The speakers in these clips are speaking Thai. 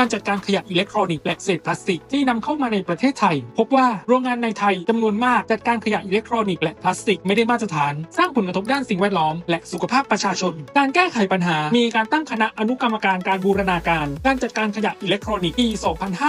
การจัดการขยะอิเล็กทรอนิกส์และเศษพลาสติกที่นำเข้ามาในประเทศไทย พบว่าโรงงานในไทยจำนวนมากจัดการขยะอิเล็กทรอนิกส์และพลาสติกไม่ได้มาตรฐาน สร้างผลกระทบด้านสิ่งแวดล้อม และสุขภาพประชาชน การแก้ไขปัญหา มีการตั้งคณะอนุกรรมการการบูรณาการ การจัดการขยะอิเล็กทรอนิกส์ปี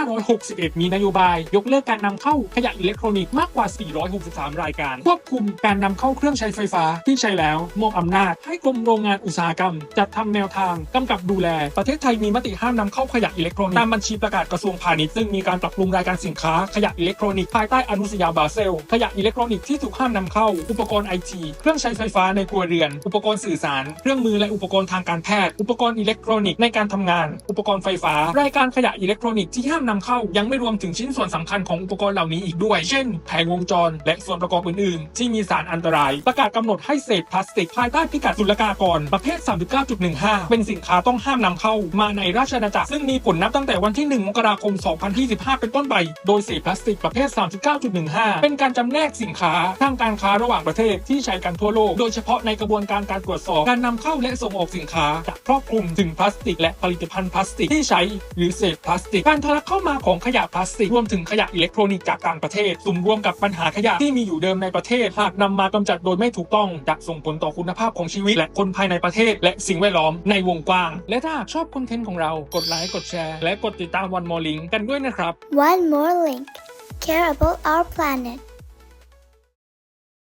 2561 มีนโยบาย ยกเลิกการนำเข้าขยะอิเล็กทรอนิกส์มากกว่า 463 รายการ ควบคุมการนำเข้าเครื่องใช้ไฟฟ้าที่ใช้แล้วมอบอำนาจ ให้กรมโรงงานอุตสาหกรรม จัดทำแนวทางกำกับดูแล ประเทศไทยมีมติห้ามนำเข้าขยะอิเล็กทรอนิกส์ตามบัญชีประกาศกระทรวงพาณิชย์ซึ่งมีการปรับปรุงรายการสินค้าขยะอิเล็กทรอนิกส์ภายใต้อนุสัญญาบาเซล ขยะอิเล็กทรอนิกส์ที่ถูกห้ามนำเข้า อุปกรณ์ไอทีเครื่องใช้ไฟฟ้าในครัวเรือน อุปกรณ์สื่อสาร เครื่องมือและอุปกรณ์ทางการแพทย์ อุปกรณ์อิเล็กทรอนิกส์ในการทำงาน อุปกรณ์ไฟฟ้า รายการขยะอิเล็กทรอนิกส์ที่ห้ามนำเข้า ยังไม่รวมถึงชิ้นส่วนสำคัญของอุปกรณ์เหล่านี้อีกด้วย เช่น แผงวงจร และส่วนประกอบอื่นๆ ที่มีสารอันตราย ประกาศกำหนดให้เศษพลาสติกภายใต้พิกัดศุลกากรประเภท 39.15 เป็นสินค้าต้องห้ามนำเข้า มาในราชอาณาจักรซึ่งมีผลนบตั้งแต่วันที่ 1 มกราคม 2025 เป็นต้นไป โดยเศษพลาสติกประเภท 39.15 เป็นการจำแนกสินค้าทางการค้าระหว่างประเทศที่ใช้กันทั่วโลก โดยเฉพาะในกระบวนการการตรวจสอบ การนำเข้าและส่งออกสินค้าจะครอบคลุมถึงพลาสติก และผลิตภัณฑ์พลาสติกที่ใช้หรือเศษพลาสติก การทะลักเข้ามาของขยะพลาสติกรวมถึงขยะอิเล็กทรอนิกส์จากต่างประเทศสุ่มรวมกับปัญหาขยะที่มีอยู่เดิมในประเทศหากนำมากำจัดโดยไม่ถูกต้องจะส่งผลต่อคุณภาพของชีวิต และคนภายในประเทศ และสิ่งแวดล้อมในวงกว้าง และถ้าชอบคอนเทนต์ของเรากดไลค์กดแชร์และกดติดตาม One More Link กันด้วยนะครับ One more link. Care about our planet.